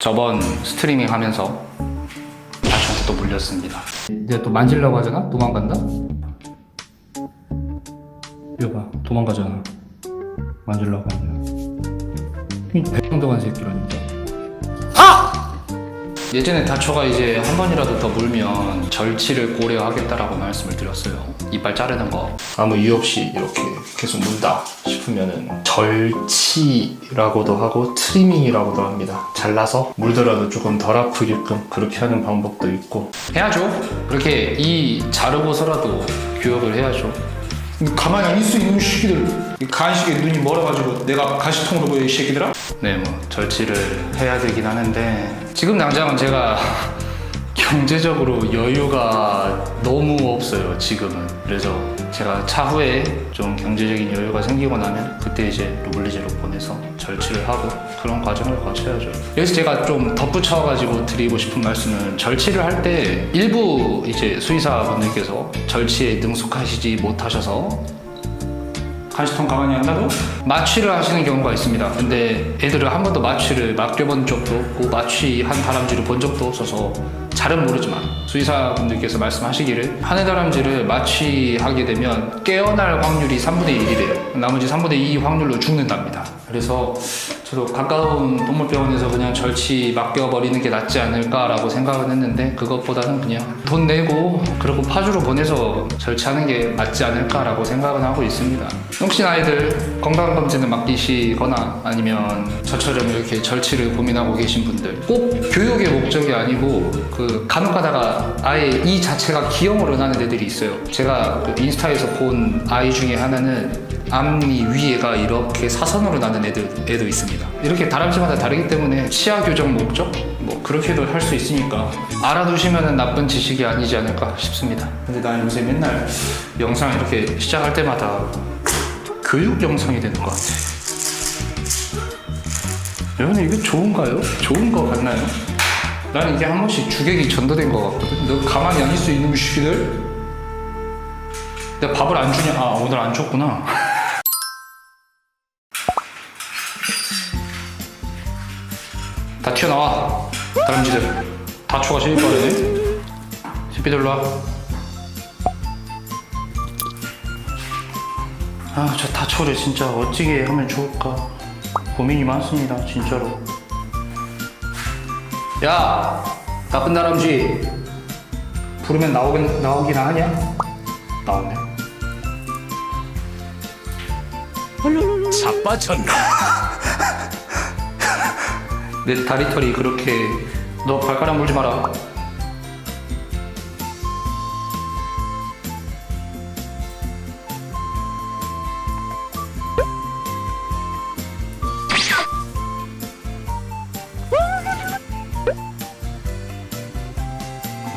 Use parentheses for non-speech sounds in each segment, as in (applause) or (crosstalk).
저번 스트리밍 하면서 다시한테 또 물렸습니다. 내가 또 만질라고 하잖아? 도망간다? 이거 봐, 도망가잖아. 만질라고 하면. 이 배경동한 새끼라니까. 예전에 다초가 이제 한 번이라도 더 물면 절치를 고려하겠다라고 말씀을 드렸어요. 이빨 자르는 거. 아무 이유 없이 이렇게 계속 문다 싶으면은 절치라고도 하고 트리밍이라고도 합니다. 잘라서 물더라도 조금 덜 아프게끔 그렇게 하는 방법도 있고 해야죠. 그렇게 이 자르고서라도 교육을 해야죠. 가만히 안 있을 수 있는 시기들. 간식에 눈이 멀어가지고 내가 가시통으로 보여 이 새끼들아? 네, 뭐 절치를 해야 되긴 하는데 지금 당장은 제가 (laughs) 경제적으로 여유가 너무 없어요. 지금은. 그래서 제가 차후에 좀 경제적인 여유가 생기고 나면 그때 이제 루블리즈로 보내서 절치를 하고 그런 과정을 거쳐야죠. 여기서 제가 좀 덧붙여가지고 드리고 싶은 말씀은 절치를 할 때 일부 이제 수의사분들께서 절치에 능숙하시지 못하셔서 간식통 가만히 안 놔도 마취를 하시는 경우가 있습니다. 근데 애들을 한 번도 마취를 맡겨본 적도 없고 마취한 다람쥐를 본 적도 없어서 잘은 모르지만 수의사분들께서 말씀하시기를 한해 다람쥐를 마취하게 되면 깨어날 확률이 3분의 1이래요. 나머지 3분의 2 확률로 죽는답니다. 그래서 저도 가까운 동물병원에서 그냥 절치 맡겨버리는 게 낫지 않을까라고 생각은 했는데 그것보다는 그냥 돈 내고 그리고 파주로 보내서 절치하는 게 맞지 않을까라고 생각은 하고 있습니다. 혹시나 아이들 건강검진을 맡기시거나 아니면 저처럼 이렇게 절치를 고민하고 계신 분들 꼭 교육의 목적이 아니고 그 간혹 가다가 아예 이 자체가 기형으로 나는 애들이 있어요. 제가 그 인스타에서 본 아이 중에 하나는 앞니 위에가 이렇게 사선으로 나는 애들, 애도 있습니다. 이렇게 다람쥐마다 다르기 때문에 치아 교정 목적? 뭐 그렇게도 할 수 있으니까 알아두시면 나쁜 지식이 아니지 않을까 싶습니다. 근데 난 요새 맨날 영상 이렇게 시작할 때마다 교육 영상이 되는 것 같아. 여러분 이게 좋은가요? 좋은 거 같나요? 난 이게 한 번씩 주객이 전도된 것 같거든. 너 가만히 안 있을 수 있는 시기들? 내가 밥을 안 주냐? 아 오늘 안 줬구나. (laughs) 다 튀어나와 다람쥐들 다초가 제일 빠르네 새끼 들 로 와. 아, 저 다초를 진짜 어찌게 하면 좋을까 고민이 많습니다, 진짜로. 야, 나쁜 다람쥐. 부르면 나오긴 나오긴 하냐? 나오네. 자빠졌네. 내 다리털이 그렇게 너 발가락 물지 마라.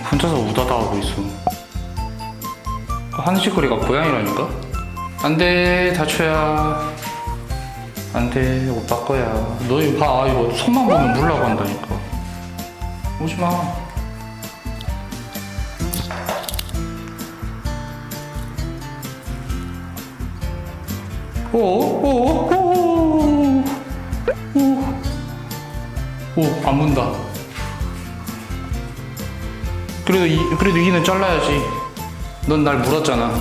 혼자서 우다다 하고 있어. 그 한식거리가 고양이라니까? 안돼 다초야. 안돼 오빠 거야. 너 이거 봐 이거 손만 보면 물라고 한다니까. 오지마. 오오오오오안 문다. 그래도 이 그래도 이는 잘라야지. 넌 날 물었잖아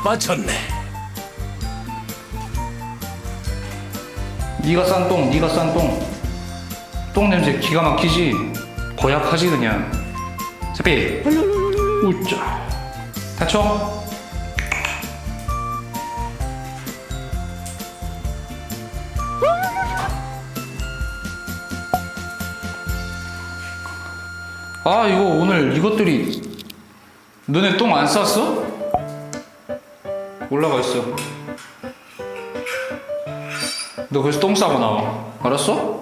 자빠졌네. 네가 싼 똥, 네가 싼 똥. 똥 냄새 기가 막히지? 고약하지 그냥. 세피. 우짜. 다쳐. 아 이거 오늘 이것들이 너네 똥안 쌌어? 올라가 있어. 너 그래서 똥 싸고 나와. 알았어?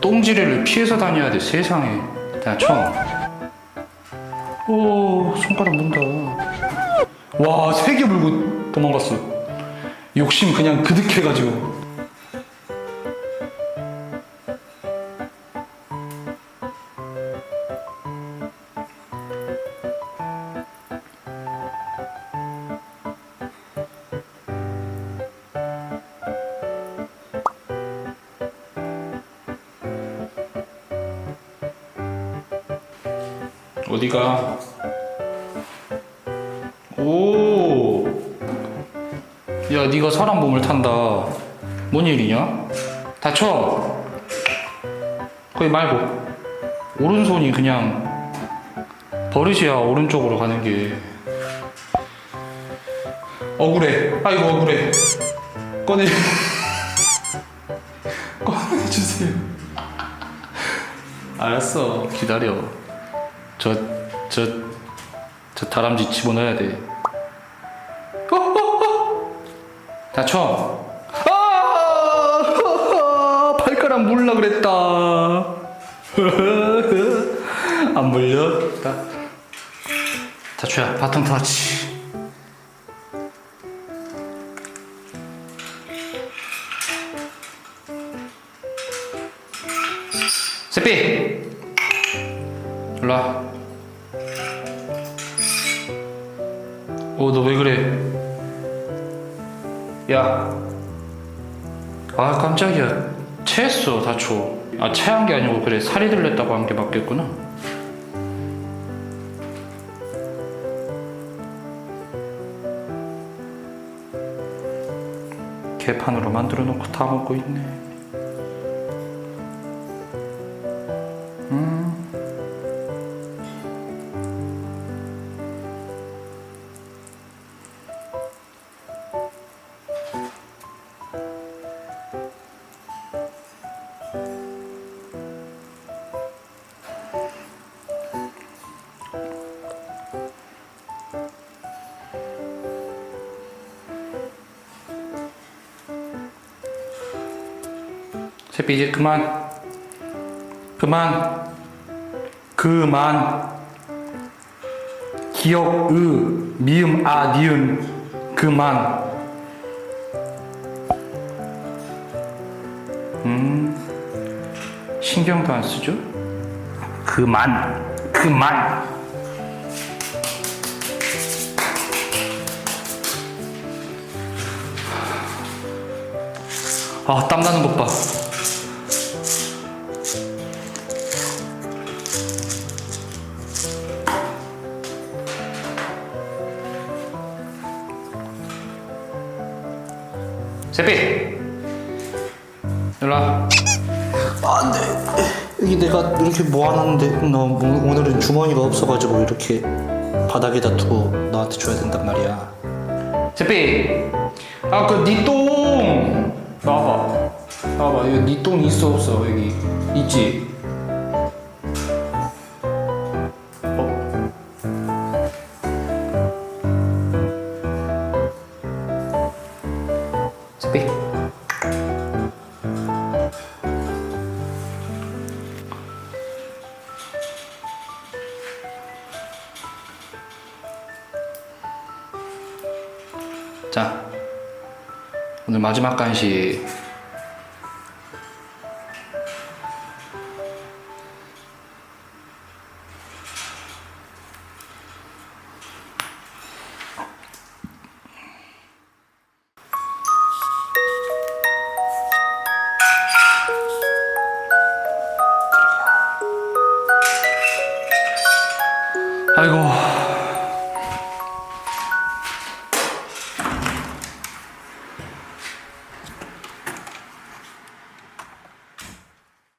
똥지레를 피해서 다녀야 돼, 세상에. 나 처음. 오, 손가락 문다. 와, 세 개 물고 도망갔어. 욕심 그냥 그득해가지고. 어디가? 오. 야, 네가 사람 몸을 탄다. 뭔 일이냐? 다쳐. 거기 말고. 오른손이 그냥 버릇이야. 오른쪽으로 가는 게. 억울해. 아이고 억울해. 꺼내. (laughs) 꺼내주세요. 알았어. 기다려. 저, 저, 저 다람쥐 집어넣어야 돼. 어, 어, 어. 다쳐. 아! 발가락 물라 그랬다. (laughs) 안 물렸다. 다쳐야 바통 터치. 세피 일로 와. 어, 너 왜 그래? 야. 아, 깜짝이야. 체했어, 다쳐. 아, 체한 게 아니고, 그래. 살이 들렸다고 한 게 맞겠구나. 개판으로 만들어 놓고 다 먹고 있네. 세피 이제 그만. 그만. 그만. 기억 으 미음 아 니은. 그만. 음 신경도 안 쓰죠? 그만 그만. 아 땀나는 것 봐. 세피! 일로 와. 안 돼 여기 내가 이렇게 모아놨는데 너 오- 오늘은 주머니가 없어가지고 이렇게 바닥에다 두고 너한테 줘야 된단 말이야. 세피 아 그 니똥. 나와봐. 나와봐. 이거 니똥 있어 없어? 여기 있지? 어? 마지막 간식. 아이고.